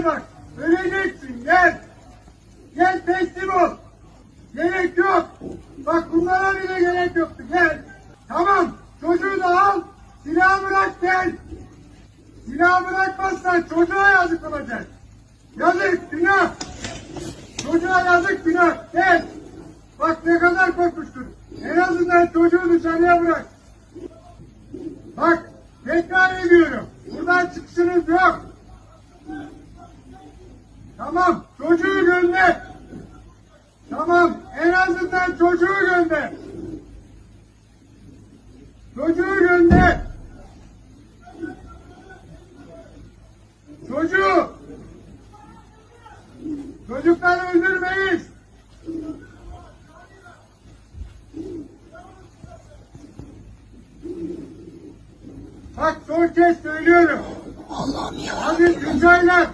gel bak. Öleceksin gel. Gel teslim ol. Gerek yok. Bak bunlara bile gerek yoktu. Gel. Tamam. Çocuğu da al. Silahı bırak gel. Silahı bırakmazsan çocuğa yazık olacak. Yazık günah. Çocuğa yazık günah. Gel. Bak ne kadar korkmuştur. En azından çocuğu dışarıya bırak. Bak tekrar ediyorum. Buradan çıkışınız yok. Tamam çocuğu gönder. Tamam en azından çocuğu gönder. Çocuğu gönder. Çocuğu. Çocukları öldürmeyiz. Bak son kez söylüyorum. Allah'ım ya. Hadi üç aylar